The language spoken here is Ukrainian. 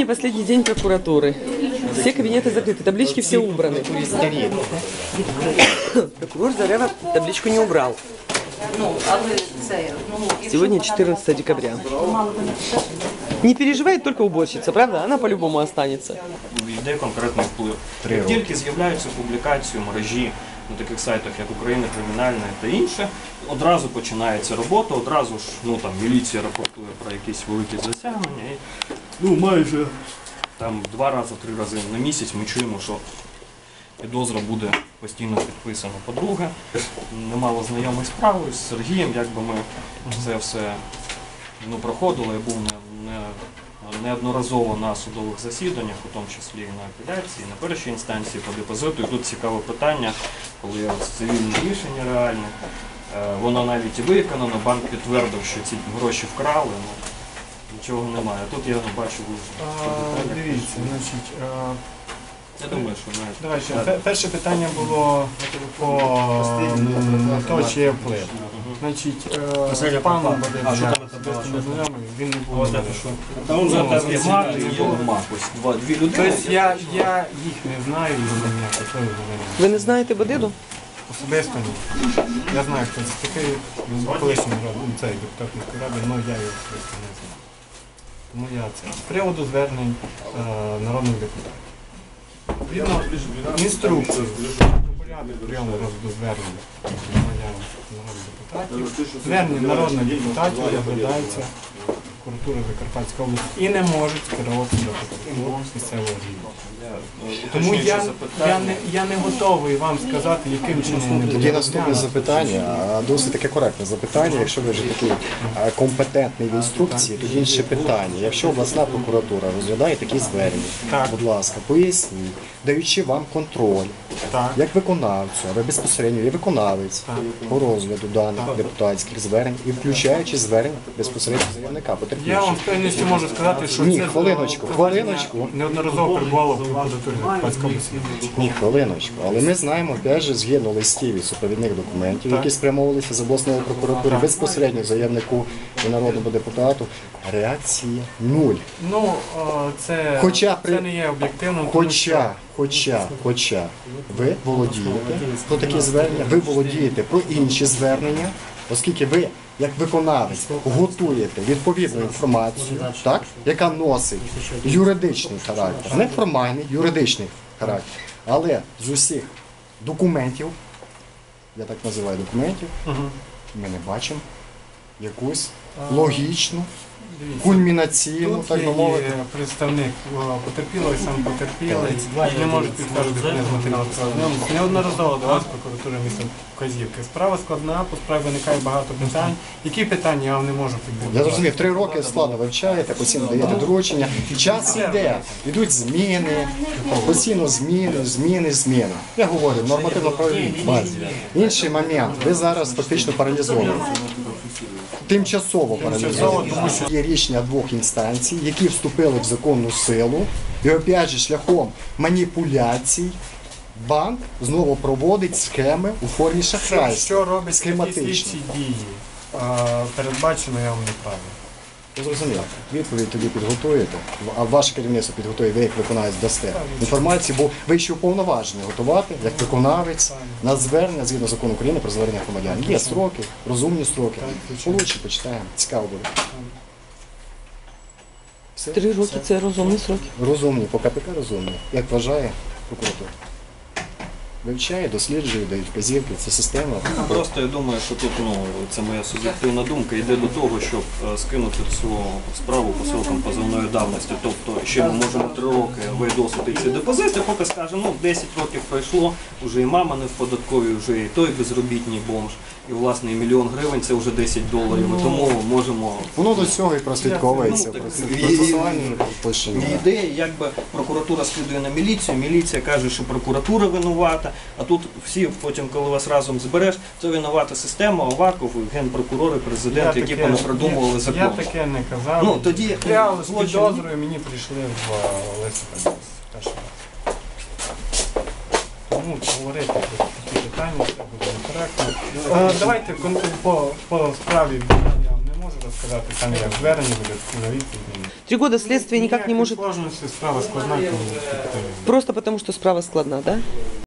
Не последний день прокуратуры. Все кабинеты закрыты, таблички все убраны. Прокурор Зарева табличку не убрал. Сегодня 14 декабря. Не переживает только уборщица, правда? Она по-любому останется. йде конкретний вплив. Як тільки з'являються публікації в мережі на таких сайтах, як Україна кримінальна та інше, одразу починається робота, одразу ж ну там міліція рапортує про якісь великі засягнення. І, ну майже. Там два рази, три рази на місяць ми чуємо, що підозра буде постійно підписана. По-друге, немало знайомих справи з Сергієм, якби ми це все ну, проходили, я був не, не, неодноразово на судових засіданнях, у тому числі і на апеляції, і на першій інстанції по депозиту. І тут цікаве питання, коли цивільне рішення реальне, е, воно навіть і виконано, банк підтвердив, що ці гроші вкрали, ну, нічого немає. Тут я бачу А, Дивіться, значить, а, Я думаю, що навіть. давай ще. Пе- Перше питання було по м, то, чи є вплив. Значить, е, пан А, що я там це він не був. Це мене. Та він Ну, зараз є мак, є мак. Ось два, дві людини. Тобто я, я їх не знаю, і вони ніякого впливу на мене. Ви не знаєте Бадиду? Особисто ні. Я знаю, хто це такий, він колишній рад- ну, цей депутат міської ради, але я його особисто не знаю. Тому я це. З приводу звернень е, народних депутатів. Відповідно, інструкцію порядок прийому звернення народних депутатів. Звернення народних депутатів розглядаються прокуратури Закарпатської області і не можуть скеруватися до прокуратури місцевого рівня. Тому я, я, не, я не готовий вам сказати, яким чином не Тоді буде наступне запитання, досить таке коректне запитання. Якщо ви вже такий компетентний в інструкції, тоді інше питання. Якщо обласна прокуратура розглядає такі звернення, Так. будь ласка, поясніть, даючи вам контроль Так. як виконавцю, ви безпосередньо є виконавець Так. по розгляду даних депутатських звернень і включаючи звернення безпосередньо заявника Я вам з певністю можу сказати, що Ні, це хвилиночку, хвилиночку. неодноразово перебувало в прокуратурі. Ні, хвилиночку. Але ми знаємо, же, згідно листів і супровідних документів, які спрямовувалися з обласної прокуратури безпосередньо заявнику і народному депутату, реакції нуль. Ну, це, Хоча при- це не є об'єктивно, Хоча, хоча, хоча ви володієте про такі звернення, ви володієте про інші звернення, оскільки ви, як виконавець, готуєте відповідну інформацію, так, яка носить юридичний характер, не формальний, юридичний характер. Але з усіх документів, я так називаю документів, ми не бачимо якусь логічну, кульмінаційну, Тут так би мовити. і представник о, потерпілого, і сам потерпілий, не можуть підтвердити не з матеріалу справи. Ну, Неодноразово до вас прокуратура міста вказівки. Справа складна, по справі виникає багато питань. Які питання я вам не можу підбити? Я зрозумів, три роки складно вивчаєте, постійно даєте доручення. Час іде, йдуть зміни, постійно зміни, зміни, зміни. Я говорю, нормативно правові базі. Інший момент, ви зараз фактично паралізовані. Тимчасово паралізовані. Є рішення двох інстанцій, які вступили в законну силу, і опять же шляхом маніпуляцій. Банк знову проводить схеми у формі Що, шахрайства. що робить схематичні дії? Передбачено явно вам зрозумів. Відповідь тоді підготуєте, а ваше керівництво підготує, ви як виконавець дасте інформацію, бо ви ще уповноважені готувати як виконавець на звернення згідно закону України про звернення громадян. Є строки, розумні строки. Получше почитаємо. Цікаво буде. Все? Три роки це розумні сроки. Розумні, по КПК розумні. Як вважає прокуратура. Вивчає, досліджує, дають вказівки. Це система. Просто я думаю, що тут ну це моя суб'єктивна думка, йде до того, щоб е, скинути цю справу по срокам позовної давності. Тобто ще ми можемо три роки видосити ці депозити, поки скажемо, ну 10 років пройшло, вже і мама не в податковій, вже і той безробітний бомж, і власне і мільйон гривень це вже 10 доларів. Ми тому можемо Воно до цього і прослідковується. Ну, Процесуальне ідея, якби прокуратура скидує на міліцію, міліція каже, що прокуратура винувата, а тут всі потім, коли вас разом збереш, це винувата система, Аваков, генпрокурори, президент, які таке- понапридумували я- закон. Я таке не казав. Ну, тоді Я з підозрою мені прийшли в е, Тому говорити про такі питання це буде некоректно. Е, Давайте кон- по, по справі не можу сказати, там як звернення буде на відповідь. Три года следствие никак не может... сложності, справа складна. Просто потому, что справа складна, да?